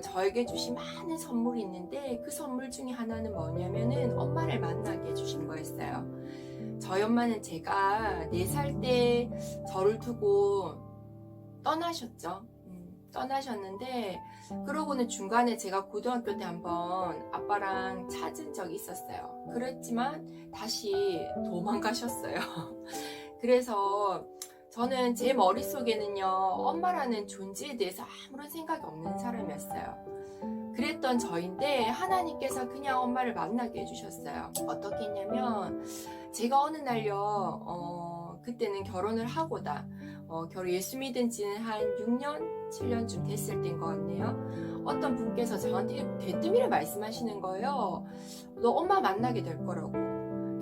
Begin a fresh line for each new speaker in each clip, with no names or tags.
저에게 주신 많은 선물이 있는데 그 선물 중에 하나는 뭐냐면은 엄마를 만나게 해주신 거였어요. 저희 엄마는 제가 4살 때 저를 두고 떠나셨죠. 음, 떠나셨는데 그러고는 중간에 제가 고등학교 때 한번 아빠랑 찾은 적이 있었어요. 그랬지만 다시 도망가셨어요. 그래서 저는 제 머릿속에는요, 엄마라는 존재에 대해서 아무런 생각이 없는 사람이었어요. 그랬던 저인데, 하나님께서 그냥 엄마를 만나게 해주셨어요. 어떻게 했냐면, 제가 어느 날요, 어, 그때는 결혼을 하고다, 어, 결혼 예수 믿은 지는 한 6년, 7년쯤 됐을 때인 것 같네요. 어떤 분께서 저한테 대뜸이를 말씀하시는 거예요. 너 엄마 만나게 될 거라고.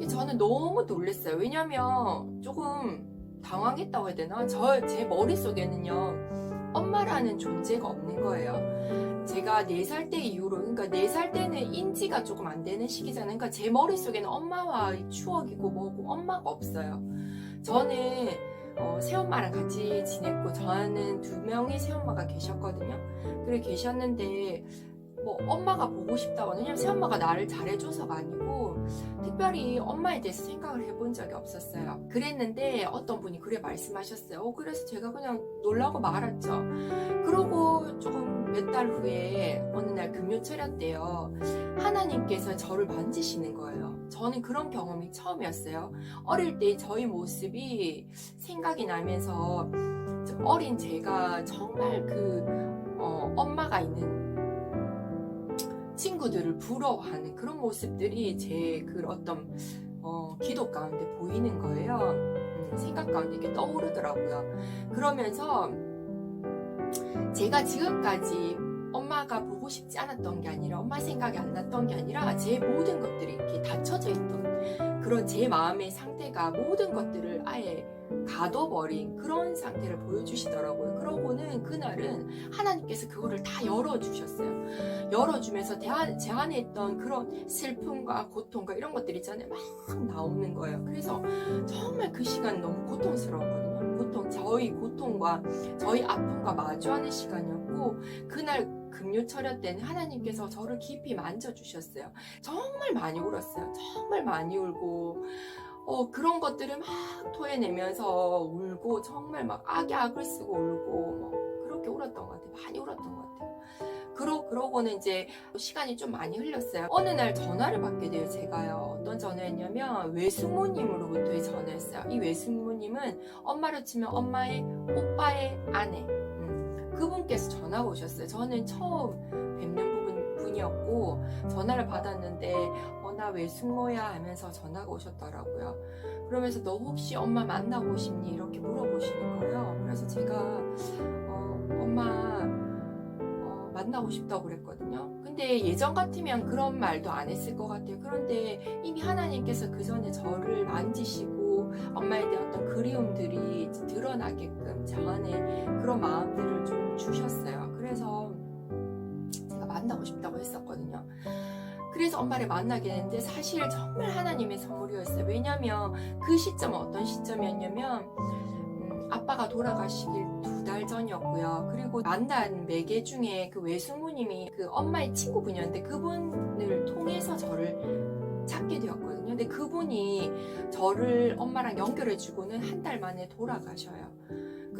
저는 너무 놀랐어요. 왜냐면 조금 당황했다고 해야 되나? 저, 제 머릿속에는요, 엄마라는 존재가 없는 거예요. 제가 4살 때 이후로, 그러니까 4살 때는 인지가 조금 안 되는 시기잖아요. 그러니까 제 머릿속에는 엄마와 추억이고 뭐고 엄마가 없어요. 저는 어, 새엄마랑 같이 지냈고, 저는 두 명의 새엄마가 계셨거든요. 그래 계셨는데, 뭐 엄마가 보고 싶다고 왜냐면 새엄마가 나를 잘해줘서가 아니고 특별히 엄마에 대해서 생각을 해본 적이 없었어요. 그랬는데 어떤 분이 그래 말씀하셨어요. 어, 그래서 제가 그냥 놀라고 말았죠. 그러고 조금 몇 달 후에 어느 날 금요 철야 때요. 하나님께서 저를 만지시는 거예요. 저는 그런 경험이 처음이었어요. 어릴 때 저희 모습이 생각이 나면서 어린 제가 정말 그 어, 엄마가 있는 친구들을 부러워하는 그런 모습들이 제 그 어떤 어, 기도 가운데 보이는 거예요. 음, 생각 가운데 이렇게 떠오르더라고요. 그러면서 제가 지금까지 엄마가 보고 싶지 않았던 게 아니라 엄마 생각이 안 났던 게 아니라 제 모든 것들이 이렇게 닫혀져 있던 그런 제 마음의 상태가 모든 것들을 아예 가둬버린 그런 상태를 보여주시더라고요. 그러고는 그날은 하나님께서 그거를 다 열어주셨어요. 열어주면서 대- 제 안에 있던 그런 슬픔과 고통과 이런 것들 있잖아요. 막 나오는 거예요. 그래서 정말 그 시간 너무 고통스러웠거든요. 고통, 저희 고통과 저희 아픔과 마주하는 시간이었고, 그날 금요 철야 때는 하나님께서 저를 깊이 만져주셨어요. 정말 많이 울었어요. 정말 많이 울고, 어, 그런 것들을 막 토해내면서 울고, 정말 막 악에 악을 쓰고 울고, 뭐, 그렇게 울었던 것 같아요. 많이 울었던 것 같아요. 그러, 그러고는 이제 시간이 좀 많이 흘렸어요. 어느 날 전화를 받게 돼요, 제가요. 어떤 전화였냐면, 외숙모님으로부터의 전화였어요. 이 외숙모님은 엄마로 치면 엄마의 오빠의 아내. 음, 그분께서 전화가 오셨어요. 저는 처음 뵙는 부분, 분이었고, 전화를 받았는데, 어, 나 외숙모야 하면서 전화가 오셨더라고요. 그러면서 너 혹시 엄마 만나고 싶니? 이렇게 물어보시는 거예요. 그래서 제가, 어, 엄마, 어, 만나고 싶다고 그랬거든요. 근데 예전 같으면 그런 말도 안 했을 것 같아요. 그런데 이미 하나님께서 그 전에 저를 만지시고 엄마에 대한 어떤 그리움들이 드러나게끔 저 안에 그런 마음들을 좀 주셨어요. 그래서 제가 만나고 싶다고 했었거든요. 그래서 엄마를 만나게 됐는데 사실 정말 하나님의 선물이었어요. 왜냐면 그 시점은 어떤 시점이었냐면 음, 아빠가 돌아가시길 두 달 전이었고요. 그리고 만난 매개 중에 그 외숙모님이 그 엄마의 친구분이었는데 그분을 통해서 저를 찾게 되었거든요. 근데 그분이 저를 엄마랑 연결해주고는 한 달 만에 돌아가셔요.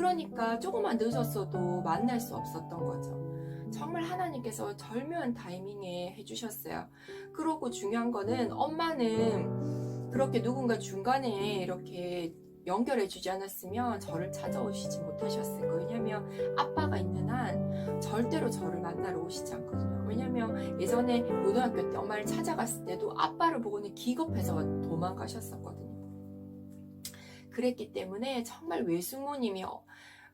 그러니까 조금만 늦었어도 만날 수 없었던 거죠. 정말 하나님께서 절묘한 타이밍에 해주셨어요. 그러고 중요한 거는 엄마는 그렇게 누군가 중간에 이렇게 연결해 주지 않았으면 저를 찾아오시지 못하셨을 거예요. 왜냐면 아빠가 있는 한 절대로 저를 만나러 오시지 않거든요. 왜냐면 예전에 고등학교 때 엄마를 찾아갔을 때도 아빠를 보고는 기겁해서 도망가셨었거든요. 그랬기 때문에 정말 외숙모님이 어,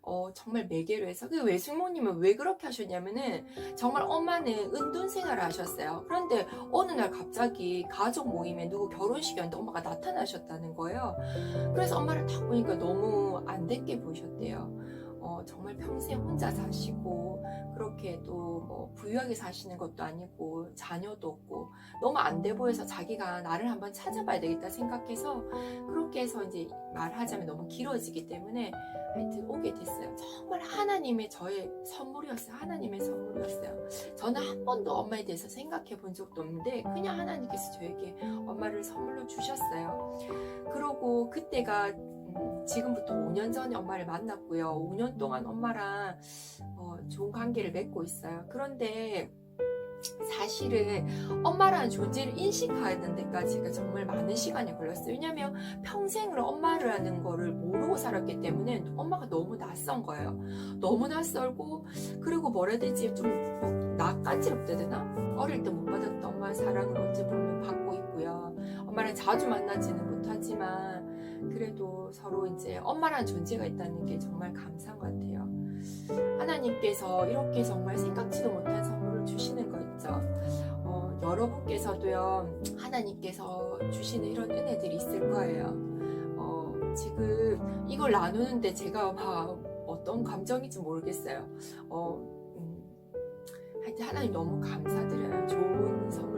어, 정말 매개로 해서 그 외숙모님은 왜 그렇게 하셨냐면은 정말 엄마는 은둔 생활을 하셨어요. 그런데 어느 날 갑자기 가족 모임에 누구 결혼식이었는데 엄마가 나타나셨다는 거예요. 그래서 엄마를 딱 보니까 너무 안 됐게 보셨대요. 어, 정말 평생 혼자 사시고 그렇게 또 뭐 부유하게 사시는 것도 아니고 자녀도 없고 너무 안 돼 보여서 자기가 나를 한번 찾아봐야 되겠다 생각해서 그렇게 해서 이제 말하자면 너무 길어지기 때문에 하여튼 오게 됐어요. 정말 하나님의 저의 선물이었어요. 하나님의 선물이었어요. 저는 한 번도 엄마에 대해서 생각해 본 적도 없는데 그냥 하나님께서 저에게 엄마를 선물로 주셨어요. 그러고 그때가 음, 지금부터 5년 전에 엄마를 만났고요. 5년 동안 엄마랑 어, 좋은 관계를 맺고 있어요. 그런데 사실은 엄마라는 존재를 인식하는 데까지가 정말 많은 시간이 걸렸어요. 왜냐면 평생을 엄마라는 거를 모르고 살았기 때문에 엄마가 너무 낯선 거예요. 너무 낯설고 그리고 뭐라 해야 되지 좀뭐 낯간지럽다 되나? 어릴 때 못 받았던 엄마의 사랑을 어찌 보면 받고 있고요. 엄마랑 자주 만나지는 못하지만 그래도 서로 이제 엄마라는 존재가 있다는 게 정말 감사한 것 같아요. 하나님께서 이렇게 정말 생각지도 못한 선물을 주시는 거 있죠. 어, 여러분께서도요, 하나님께서 주시는 이런 은혜들이 있을 거예요. 어, 지금 이걸 나누는데 제가 막 어떤 감정인지 모르겠어요. 어, 음, 하여튼 하나님 너무 감사드려요. 좋은 선물.